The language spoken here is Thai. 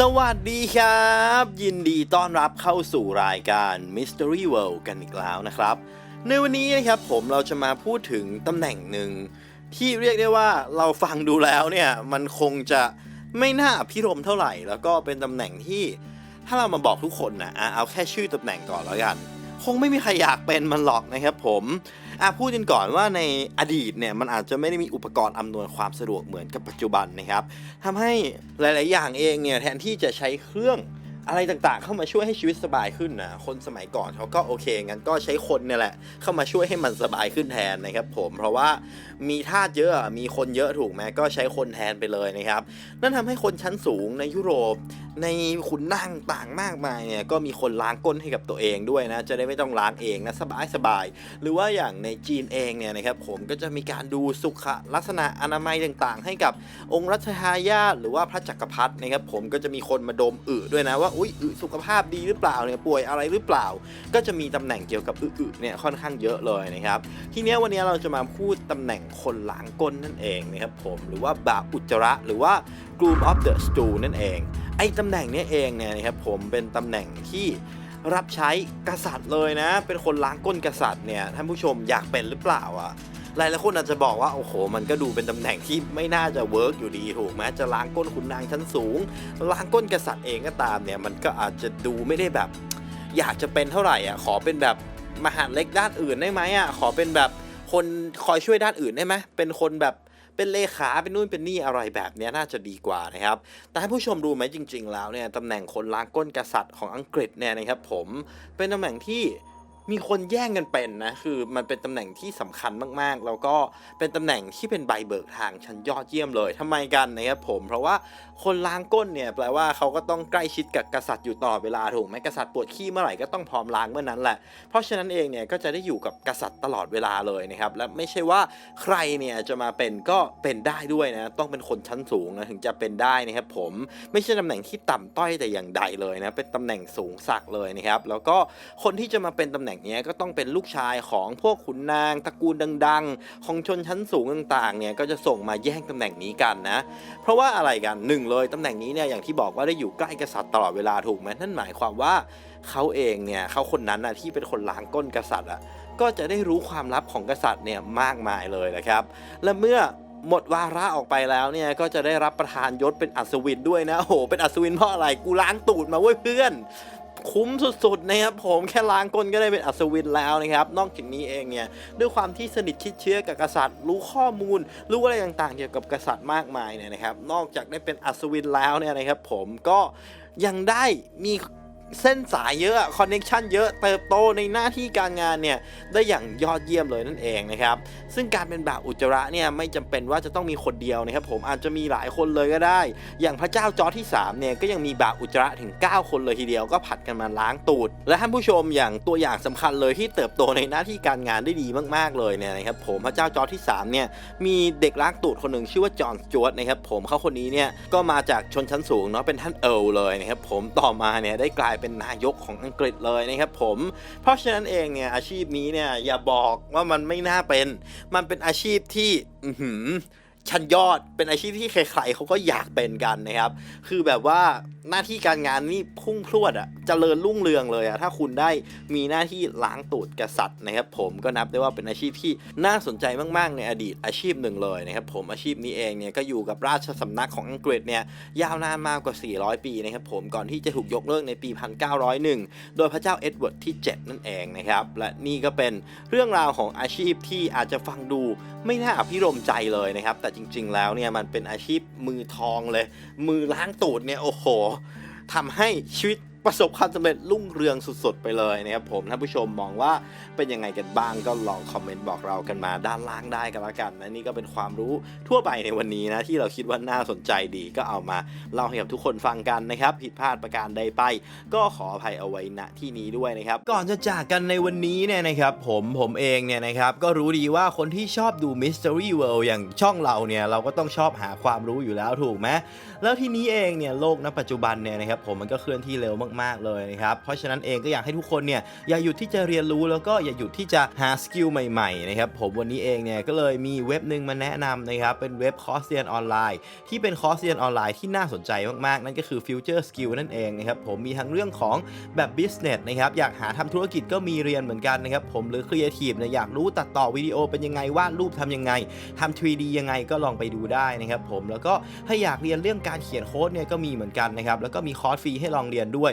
สวัสดีครับ ยินดีต้อนรับเข้าสู่รายการ Mystery World กันอีกแล้วนะครับ ในวันนี้นะครับผมเราจะมาพูดถึงตำแหน่งหนึ่ง ที่เรียกได้ว่าเราฟังดูแล้วเนี่ยมันคงจะไม่น่าพิรมเท่าไหร่ แล้วก็เป็นตำแหน่งที่ถ้าเรามาบอกทุกคนนะอะเอาแค่ชื่อตำแหน่งก่อนแล้วกัน คงไม่มีใครอยากเป็นมันหรอกนะครับผมอะพูดกันก่อนว่าในอดีตเนี่ยมันอาจจะไม่ได้มีอุปกรณ์อำนวยความสะดวกเหมือนกับปัจจุบันนะครับทำให้หลาย ๆ อย่างเองเนี่ยแทนที่จะใช้เครื่องอะไรต่างๆ เข้ามาช่วยให้ชีวิตสบายขึ้นนะคนสมัยก่อนเขาก็โอเคงั้นก็ใช้คนเนี่ยแหละ เข้ามาช่วยให้มันสบายขึ้นแทนนะครับผมเพราะว่ามีทาสเยอะมีคนเยอะถูกไหมก็ใช้คนแทนไปเลยนะครับ นั่นทำให้คนชั้นสูงในยุโรป ในขุนนางต่างมากมายเนี่ยก็มีคนล้างก้นให้กับตัวเองด้วยนะ จะได้ไม่ต้องล้างเองนะสบายสบาย หรือว่าอย่างในจีนเองเนี่ยนะครับผมก็จะมีการดูสุขลักษณะอนามัยต่างๆ ให้กับองค์รัชทายาทหรือว่าพระจักรพรรดินะครับผมก็จะมีคนมาดมอึด้วยนะว่าอุ้ยอึสุขภาพดีหรือเปล่าเนี่ยป่วยอะไรหรือเปล่า ก็จะมีตำแหน่งเกี่ยวกับอึๆเนี่ยค่อนข้างเยอะเลยนะครับทีนี้วันนี้เราจะมาพูดตำแหน่งคนล้างก้นนั่นเองนะครับผมหรือว่าบาอุจจระหรือว่า Groom of the Stool นั่นเอง ไอ้ตำแหน่งนี้เองเนี่ยนะครับผมเป็นตำแหน่งที่รับใช้กษัตริย์เลยนะ เป็นคนล้างก้นกษัตริย์เนี่ยท่านผู้ชมอยากเป็นหรือเปล่าอะหลายหลายคนอาจจะบอกว่าโอ้โห มันก็ดูเป็นตำแหน่งที่ไม่น่าจะเวิร์กอยู่ดีถูกไหมจะล้างก้นขุนนางชั้นสูง ล้างก้นกษัตริย์เองก็ตามเนี่ยมันก็อาจจะดูไม่ได้แบบ อยากจะเป็นเท่าไหร่อะขอเป็นแบบมหาดเล็กด้านอื่นได้ไหมอะขอเป็นแบบคนคอยช่วยด้านอื่นได้ไหมเป็นคนแบบ เป็นเลขาเป็นนู่นเป็นนี่อะไรแบบนี้น่าจะดีกว่านะครับ แต่ให้ผู้ชมรู้ไหมจริง ๆ แล้วเนี่ยตำแหน่งคนล้างก้นกษัตริย์ของอังกฤษเนี่ยนะครับผมเป็นตำแหน่งที่ มีคนแย่งกันเป็นนะ คือมันเป็นตำแหน่งที่สำคัญมากๆ แล้วก็เป็นตำแหน่งที่เป็นใบเบิกทางชั้นยอดเยี่ยมเลยทำไมกันนะครับผม เพราะว่าคนล้างก้นเนี่ยแปลว่าเขาก็ต้องใกล้ชิดกับกษัตริย์อยู่ตลอดเวลาถูกไหมกษัตริย์ปวดขี้เมื่อไหร่ก็ต้องพร้อมล้างเมื่อนั้นแหละ เพราะฉะนั้นเองเนี่ยก็จะได้อยู่กับกษัตริย์ตลอดเวลาเลยนะครับ และไม่ใช่ว่าใครเนี่ยจะมาเป็นก็เป็นได้ด้วยนะ ต้องเป็นคนชั้นสูงนะถึงจะเป็นได้นะครับผม ไม่ใช่ตำแหน่งที่ต่ำต้อยแต่อย่างใดเลยนะ เป็นตำแหน่งสูงสักเลยนะครับ แล้วก็คนที่จะมาเป็นตำแหน่งเนี้ยก็ต้องเป็นลูกชายของพวกขุนนางตระกูลดัง ๆ ของชนชั้นสูงต่างๆเนี่ยก็จะส่งมาแย่งตำแหน่งนี้กันนะ เพราะว่าอะไรกันหนึ่งเลยตำแหน่งนี้เนี่ยอย่างที่บอกว่าได้อยู่ใกล้กษัตริย์ตลอดเวลาถูกไหมนั่นหมายความว่าเขาเองเนี่ยเขาคนนั้นนะที่เป็นคนล้างก้นกษัตริย์อะก็จะได้รู้ความลับของกษัตริย์เนี่ยมากมายเลยนะครับ และเมื่อหมดวาระออกไปแล้วเนี่ยก็จะได้รับประทานยศเป็นอัศวินด้วยนะโอ้โหเป็นอัศวินเพราะอะไรกูล้างตูดมาเว้ยเพื่อน คุ้มสุดๆนะครับผมแค่ล้างก้นก็ได้เป็นอัศวินแล้วนะครับนอกจากนี้เองเนี่ยด้วยความที่สนิทชิดเชื้อกับกษัตริย์ รู้ข้อมูล รู้อะไรต่างๆ เกี่ยวกับกษัตริย์มากมายเนี่ยนะครับ นอกจากได้เป็นอัศวินแล้วเนี่ยนะครับผมก็ยังได้มี เส้นสายเยอะคอนเน็ชันเยอะเติบโตในหน้าที่การงานเนี่ยได้อย่างยอดเยี่ยมเลยนั่นเองนะครับซึ่งการเป็นบ่าวอุจจระเนี่ยไม่จำเป็นว่าจะต้องมีคนเดียวนะครับผมอาจจะมีหลายคนเลยก็ได้ อย่างพระเจ้าจอร์ที่3เนี่ยก็ยังมีบ่าวอุจจระถึง 9 คนเลยทีเดียวก็ผัดกันมาล้างตูด และท่านผู้ชมอย่างตัวอย่างสำคัญเลยที่เติบโตในหน้าที่การงานได้ดีมาก ๆเลยเนี่ยนะครับผมพระเจ้าจอร์ที่3เนี่ยมีเด็กล้างตูดคนหนึ่งชื่อว่าจอห์นสจวตนะครับผมเขาคนนี้เนี่ยก็มาจากชนชั้นสูงเนาะเป็นท่านเอิร์ลเลยนะครับผมต่อมาเนี่ยได้กลายเป็นนายกของอังกฤษเลยนะครับผม เพราะฉะนั้นเองเนี่ยอาชีพนี้เนี่ยอย่าบอกว่ามันไม่น่าเป็น มันเป็นอาชีพที่ อื ชั้นยอดเป็นอาชีพที่ใครๆเขาก็อยากเป็นกันนะครับ คือแบบว่าหน้าที่การงานนี่พุ่งพรวดอะเจริญรุ่งเรืองเลยอะถ้าคุณได้มีหน้าที่ล้างตูดกษัตริย์นะครับ ผมก็นับได้ว่าเป็นอาชีพที่น่าสนใจมากๆ ในอดีตอาชีพหนึ่งเลยนะครับผมอาชีพนี้เองเนี่ยก็อยู่กับราชสำนักของอังกฤษเนี่ยยาวนานมากกว่า 400 ปีนะครับผมก่อนที่จะถูกยกเลิกในปี 1901 โดยพระเจ้าเอ็ดเวิร์ดที่ 7 นั่นเองนะครับและนี่ก็เป็นเรื่องราวของอาชีพที่อาจจะฟังดูไม่น่าอภิรมใจเลยนะครับแต่จริง ๆ แล้วเนี่ยมันเป็นอาชีพมือทองเลย มือล้างตูดเนี่ยโอ้โหทำให้ชีวิต ประสบความสำเร็จรุ่งเรืองสุดๆ ไปเลยนะครับผมท่านผู้ชมมองว่าเป็นยังไงกันบ้างก็ลองคอมเมนต์บอกเรากันมาด้านล่างได้กันละกันนะนี่ก็เป็นความรู้ทั่วไปในวันนี้นะที่เราคิดว่าน่าสนใจดีก็เอามาเล่าให้กับทุกคนฟังกันนะครับ ผิดพลาดประการใดไป ก็ขออภัยเอาไว้ณที่นี้ด้วยนะครับ ก่อนจะจากกันในวันนี้เนี่ยนะครับ ผมผมเองเนี่ยนะครับก็รู้ดีว่าคนที่ชอบดู Mystery World อย่างช่องเราเนี่ยเราก็ต้องชอบหาความรู้อยู่แล้วถูกไหมแล้วทีนี้เองเนี่ยโลกณปัจจุบันเนี่ยนะครับผมมันก็เคลื่อนที่เร็วมากๆ เลยนะครับ เพราะฉะนั้นเองก็อยากให้ทุกคนเนี่ยอย่าหยุดที่จะเรียนรู้แล้วก็อย่าหยุดที่จะหาสกิลใหม่ๆนะครับผมวันนี้เองเนี่ยก็เลยมีเว็บหนึ่งมาแนะนำนะครับเป็นเว็บคอร์สเรียนออนไลน์ ที่เป็นคอร์สเรียนออนไลน์ที่น่าสนใจมากๆ นั่นก็คือ Future Skill นั่นเองนะครับผมมีทั้งเรื่องของแบบ business นะครับอยากหาทำธุรกิจก็มีเรียนเหมือนกันนะครับผมหรือ Creative เนี่ยอยากรู้ตัดต่อวิดีโอเป็นยังไงวาดรูปทำยังไงทำ 3D ยังไงก็ลองไปดูได้นะครับผมแล้วก็ถ้าอยากเรียนเรื่องการเขียนโค้ดเนี่ยก็มีเหมือนกันนะครับแล้วก็มีคอร์สฟรีให้ลองเรียนด้วย